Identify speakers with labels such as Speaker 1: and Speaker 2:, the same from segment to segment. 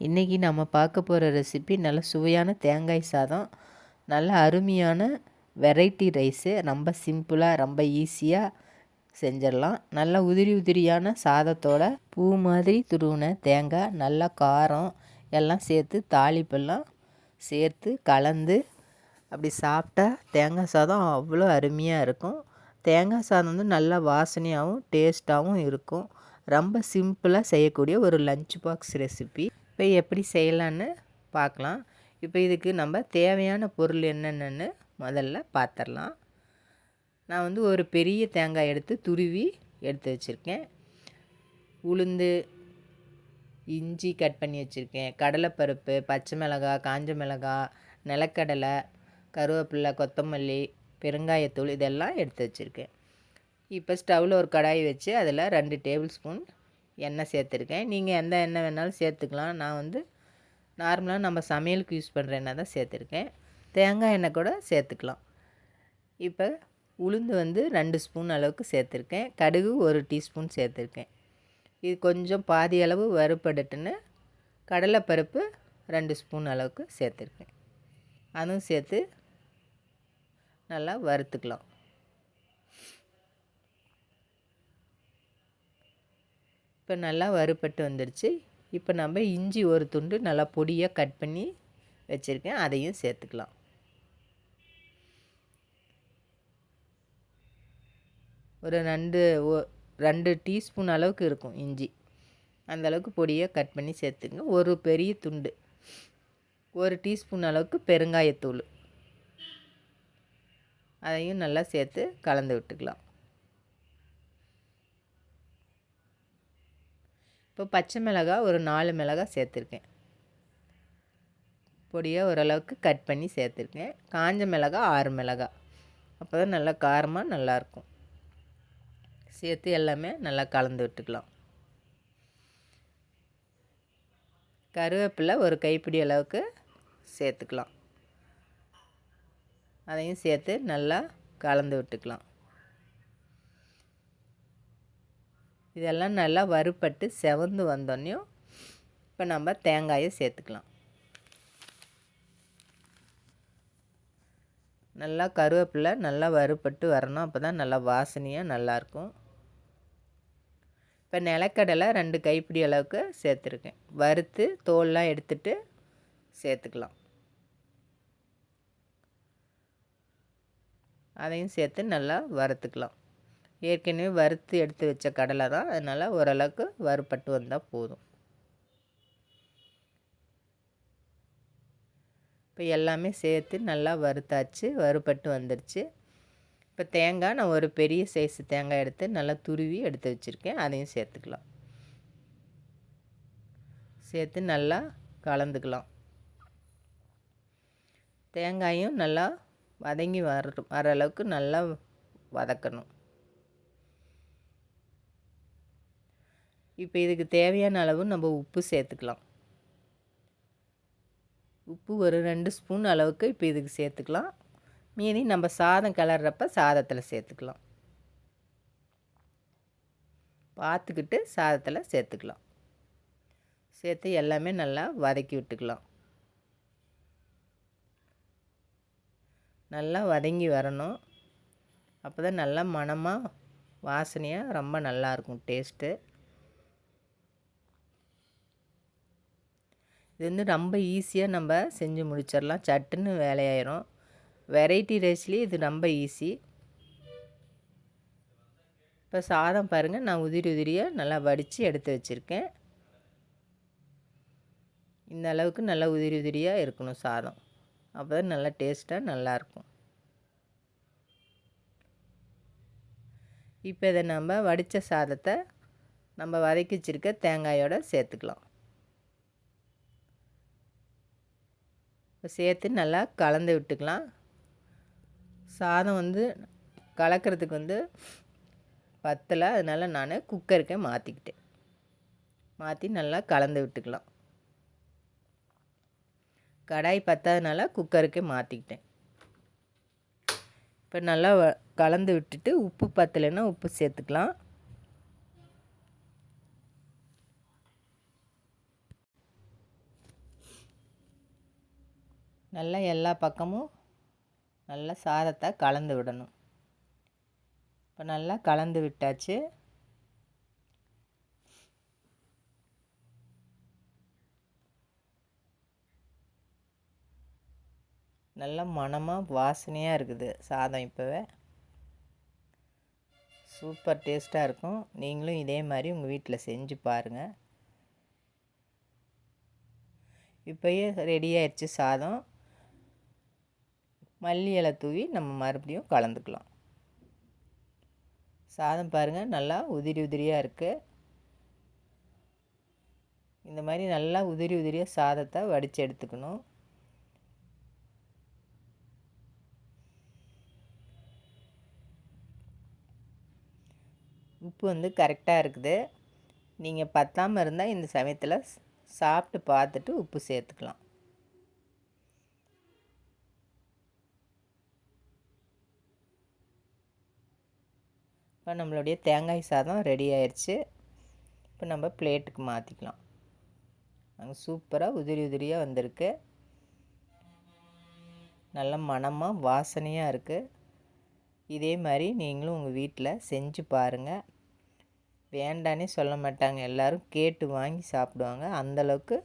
Speaker 1: இன்றைக்கி நம்ம பார்க்க போகிற ரெசிபி நல்ல சுவையான தேங்காய் சாதம் நல்ல அருமையான வெரைட்டி ரைஸு ரொம்ப சிம்பிளாக ரொம்ப ஈஸியாக செஞ்சிடலாம். நல்லா உதிரி உதிரியான சாதத்தோட பூ மாதிரி துருவின தேங்காய் நல்லா காரம் எல்லாம் சேர்த்து தாளிப்பெல்லாம் சேர்த்து கலந்து அப்படி சாப்பிட்டா தேங்காய் சாதம் அவ்வளோ அருமையாக இருக்கும். தேங்காய் சாதம் வந்து நல்லா வாசனையாகவும் டேஸ்ட்டாகவும் இருக்கும். ரொம்ப சிம்பிளாக செய்யக்கூடிய ஒரு லஞ்ச் பாக்ஸ் ரெசிபி இப்போ எப்படி செய்யலான்னு பார்க்கலாம். இப்போ இதுக்கு நம்ம தேவையான பொருள் என்னென்னு முதல்ல பார்த்துடலாம். நான் வந்து ஒரு பெரிய தேங்காய் எடுத்து துருவி எடுத்து வச்சுருக்கேன். உளுந்து இஞ்சி கட் பண்ணி வச்சுருக்கேன். கடலைப்பருப்பு பச்சை மிளகாய் காஞ்ச மிளகாய் நிலக்கடலை கருவேப்பிலை கொத்தமல்லி பெருங்காயத்தூள் இதெல்லாம் எடுத்து வச்சுருக்கேன். இப்போ ஸ்டவ்வில் ஒரு கடாய் வச்சு அதில் ரெண்டு டேபிள் ஸ்பூன் எண்ணெய் சேர்த்துருக்கேன். நீங்கள் எந்த எண்ணெய் வேணாலும் சேர்த்துக்கலாம். நான் வந்து நார்மலாக நம்ம சமையலுக்கு யூஸ் பண்ணுற எண்ணெய் தான் சேர்த்துருக்கேன். தேங்காய் எண்ணெய் கூட சேர்த்துக்கலாம். இப்போ உளுந்து வந்து ரெண்டு ஸ்பூன் அளவுக்கு சேர்த்துருக்கேன். கடுகு ஒரு டீஸ்பூன் சேர்த்துருக்கேன். இது கொஞ்சம் பாதி அளவு வறுபடட்டுன்னு கடலைப்பருப்பு ரெண்டு ஸ்பூன் அளவுக்கு சேர்த்துருக்கேன். அதுவும் சேர்த்து நல்லா வறுத்துக்கலாம். இப்போ நல்லா வறுபட்டு வந்துடுச்சு இப்போ நம்ம இஞ்சி ஒரு துண்டு நல்லா பொடியாக கட் பண்ணி வச்சுருக்கேன். அதையும் சேர்த்துக்கலாம். ஒரு ரெண்டு ரெண்டு டீஸ்பூன் அளவுக்கு இருக்கும் இஞ்சி. அந்த அளவுக்கு பொடியாக கட் பண்ணி சேர்த்துங்க. ஒரு பெரிய துண்டு. ஒரு டீஸ்பூன் அளவுக்கு பெருங்காயத்தூள். அதையும் நல்லா சேர்த்து கலந்து விட்டுக்கலாம். இப்போ பச்சை மிளகாய் ஒரு நாலு மிளகாய் சேர்த்துருக்கேன். பொடியாக ஓரளவுக்கு கட் பண்ணி சேர்த்துருக்கேன். காஞ்ச மிளகாய் ஆறு மிளகாய் அப்போ தான் நல்லா காரமாக நல்லாயிருக்கும். சேர்த்து எல்லாமே நல்லா கலந்து விட்டுக்கலாம். கருவேப்பிலை ஒரு கைப்பிடி அளவுக்கு சேர்த்துக்கலாம். அதையும் சேர்த்து நல்லா கலந்து விட்டுக்கலாம். இதெல்லாம் நல்லா வறுப்பட்டு செவந்து வந்தோடனையும் இப்போ நம்ம தேங்காயை சேர்த்துக்கலாம். நல்லா கருவேப்பிலை நல்லா வறுப்பட்டு வரணும். அப்போ தான் நல்லா வாசனையாக நல்லாயிருக்கும். இப்போ நிலக்கடலை ரெண்டு கைப்பிடி அளவுக்கு சேர்த்துருக்கேன். வறுத்து தோல்லாம் எடுத்துட்டு சேர்த்துக்கலாம். அதையும் சேர்த்து நல்லா வறுத்துக்கலாம். ஏற்கனவே வறுத்து எடுத்து வச்ச கடலை தான். அதனால் ஓரளவுக்கு வறுப்பட்டு வந்தால் போதும். இப்போ எல்லாமே சேர்த்து நல்லா வறுத்தாச்சு வறுப்பட்டு வந்துடுச்சு இப்போ தேங்காய் நான் ஒரு பெரிய சைஸ் தேங்காய் எடுத்து நல்லா துருவி எடுத்து வச்சுருக்கேன். அதையும் சேர்த்துக்கலாம். சேர்த்து நல்லா கலந்துக்கலாம். தேங்காயும் நல்லா வதங்கி வர வர அளவுக்கு நல்லா வதக்கணும். இப்போ இதுக்கு தேவையான அளவு நம்ம உப்பு சேர்த்துக்கலாம். உப்பு ஒரு ரெண்டு ஸ்பூன் அளவுக்கு இப்போ இதுக்கு சேர்த்துக்கலாம். மீதி நம்ம சாதம் கிளறப்ப சாதத்தில் சேர்த்துக்கலாம். பார்த்துக்கிட்டு சாதத்தில் சேர்த்துக்கலாம். சேர்த்து எல்லாமே நல்லா வதக்கி விட்டுக்கலாம். நல்லா வதங்கி வரணும். அப்போ தான் நல்லா மணமாக வாசனையாக ரொம்ப நல்லாயிருக்கும் டேஸ்ட்டு. இது வந்து ரொம்ப ஈஸியாக நம்ம செஞ்சு முடிச்சிடலாம். சட்டுன்னு வேலையாயிரும். வெரைட்டி ரைஸ்லேயே இது ரொம்ப ஈஸி இப்போ சாதம் பாருங்கள் நான் உதிரி உதிரியாக நல்லா வடித்து எடுத்து வச்சுருக்கேன். இந்த அளவுக்கு நல்லா உதிரி உதிரியாக இருக்கணும் சாதம். அப்போ தான் நல்லா டேஸ்ட்டாக நல்லாயிருக்கும் இப்போ இதை நம்ம வடித்த சாதத்தை நம்ம வதக்கி வச்சுருக்க தேங்காயோடு சேர்த்துக்கலாம். சேர்த்து நல்லா கலந்து விட்டுக்கலாம். சாதம் வந்து கலக்கிறதுக்கு வந்து பத்தலை. அதனால் நான் குக்கருக்கே மாற்றிக்கிட்டேன் மாற்றி நல்லா கலந்து விட்டுக்கலாம். கடாய் பத்தாதனால குக்கருக்கே மாற்றிக்கிட்டேன் இப்போ நல்லா கலந்து விட்டுட்டு உப்பு பத்தலைன்னா உப்பு சேர்த்துக்கலாம். நல்லா எல்லா பக்கமும் நல்லா சாதத்தை கலந்து விடணும். இப்போ நல்லா கலந்து விட்டாச்சு. நல்ல மணமாக வாசனையாக இருக்குது சாதம் இப்போவே. சூப்பர் டேஸ்ட்டாக இருக்கும். நீங்களும் இதே மாதிரி உங்கள் வீட்டில் செஞ்சு பாருங்கள் இப்போயே ரெடி ஆயிடுச்சு சாதம். மல்லி இலை தூவி நம்ம மறுபடியும் கலந்துக்கலாம். சாதம் பாருங்கள் நல்லா உதிரி உதிரியாக இருக்குது இந்த மாதிரி நல்லா உதிரி உதிரியாக சாதத்தை வடித்து எடுத்துக்கணும். உப்பு வந்து கரெக்டாக இருக்குது. நீங்கள் பத்தாமல் இருந்தால் இந்த சமயத்தில் சாப்பிட்டு பார்த்துட்டு உப்பு சேர்த்துக்கலாம். இப்போ நம்மளுடைய தேங்காய் சாதம் ரெடி ஆயிடுச்சு இப்போ நம்ம பிளேட்டுக்கு மாற்றிக்கலாம் அங்கே சூப்பராக உதிரி உதிரியாக வந்திருக்கு. நல்ல மணமாக வாசனையாக இருக்குது இதே மாதிரி நீங்களும் உங்கள் வீட்டில் செஞ்சு பாருங்கள் வேண்டானே சொல்ல மாட்டாங்க. எல்லோரும் கேட்டு வாங்கி சாப்பிடுவாங்க. அந்தளவுக்கு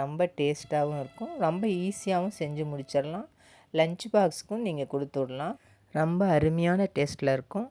Speaker 1: ரொம்ப டேஸ்ட்டாகவும் இருக்கும். ரொம்ப ஈஸியாகவும் செஞ்சு முடிச்சிடலாம். லஞ்ச் பாக்ஸுக்கும் நீங்கள் கொடுத்து விடலாம். ரொம்ப அருமையான டேஸ்ட்டில் இருக்கும்.